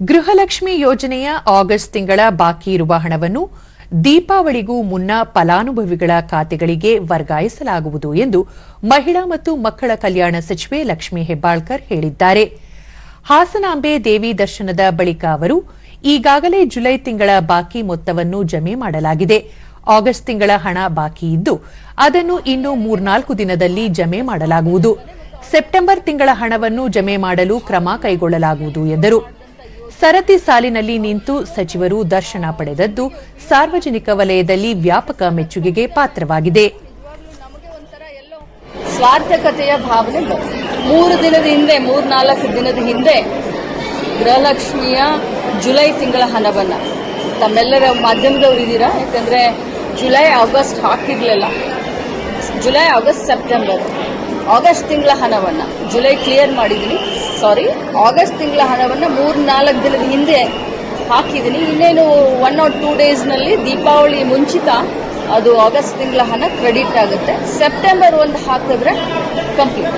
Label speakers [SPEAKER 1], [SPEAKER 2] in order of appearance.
[SPEAKER 1] ಗೃಹಲಕ್ಷ್ಮಿ ಯೋಜನೆಯ ಆಗಸ್ಟ್ ತಿಂಗಳ ಬಾಕಿ ಇರುವ ಹಣವನ್ನು ದೀಪಾವಳಿಗೂ ಮುನ್ನ ಫಲಾನುಭವಿಗಳ ಖಾತೆಗಳಿಗೆ ವರ್ಗಾಯಿಸಲಾಗುವುದು ಎಂದು ಮಹಿಳಾ ಮತ್ತು ಮಕ್ಕಳ ಕಲ್ಯಾಣ ಸಚಿವೆ ಲಕ್ಷ್ಮಿ ಹೆಬ್ಬಾಳ್ಕರ್ ಹೇಳಿದ್ದಾರೆ. ಹಾಸನಾಂಬೆ ದೇವಿ ದರ್ಶನದ ಬಳಿಕ ಅವರು, ಈಗಾಗಲೇ ಜುಲೈ ತಿಂಗಳ ಬಾಕಿ ಮೊತ್ತವನ್ನು ಜಮೆ ಮಾಡಲಾಗಿದೆ. ಆಗಸ್ಟ್ ತಿಂಗಳ ಹಣ ಬಾಕಿ ಇದ್ದು, ಅದನ್ನು ಇನ್ನು ಮೂರ್ನಾಲ್ಕು ದಿನದಲ್ಲಿ ಜಮೆ ಮಾಡಲಾಗುವುದು. ಸೆಪ್ಟೆಂಬರ್ ತಿಂಗಳ ಹಣವನ್ನು ಜಮೆ ಮಾಡಲು ಕ್ರಮ ಕೈಗೊಳ್ಳಲಾಗುವುದು ಎಂದರು. ಸರತಿ ಸಾಲಿನಲ್ಲಿ ನಿಂತು ಸಚಿವರು ದರ್ಶನ ಪಡೆದದ್ದು ಸಾರ್ವಜನಿಕ ವಲಯದಲ್ಲಿ ವ್ಯಾಪಕ ಮೆಚ್ಚುಗೆಗೆ ಪಾತ್ರವಾಗಿದೆ.
[SPEAKER 2] ಸ್ವಾರ್ಥಕತೆಯ ಭಾವನೆ ಮೂರು ದಿನದ ಹಿಂದೆ, ಮೂರ್ನಾಲ್ಕು ದಿನದ ಹಿಂದೆ ಗೃಹಲಕ್ಷ್ಮಿಯ ಜುಲೈ ತಿಂಗಳ ಹಣವನ್ನ ತಮ್ಮೆಲ್ಲರ ಮಾಧ್ಯಮದವ್ರು ಇದ್ದೀರಾ? ಯಾಕಂದ್ರೆ July, August ಹಾಕಿರ್ಲಿಲ್ಲ. July, August, September. August ತಿಂಗಳ ಹಣವನ್ನ ಜುಲೈ ಕ್ಲಿಯರ್ ಮಾಡಿದ್ದೀನಿ ಸಾರಿ ಆಗಸ್ಟ್ ತಿಂಗಳ ಹಣವನ್ನು ಮೂರ್ ನಾಲ್ಕು ದಿನದ ಹಿಂದೆ ಹಾಕಿದ್ದೀನಿ. ಇನ್ನೇನು ಒನ್ ಆರ್ ಟೂ ಡೇಸ್ನಲ್ಲಿ ದೀಪಾವಳಿ ಮುಂಚಿತ ಅದು ಆಗಸ್ಟ್ ತಿಂಗಳ ಹಣ ಕ್ರೆಡಿಟ್ ಆಗುತ್ತೆ. ಸೆಪ್ಟೆಂಬರ್ ಒಂದು ಹಾಕಿದ್ರೆ ಕಂಪ್ಲೀಟ್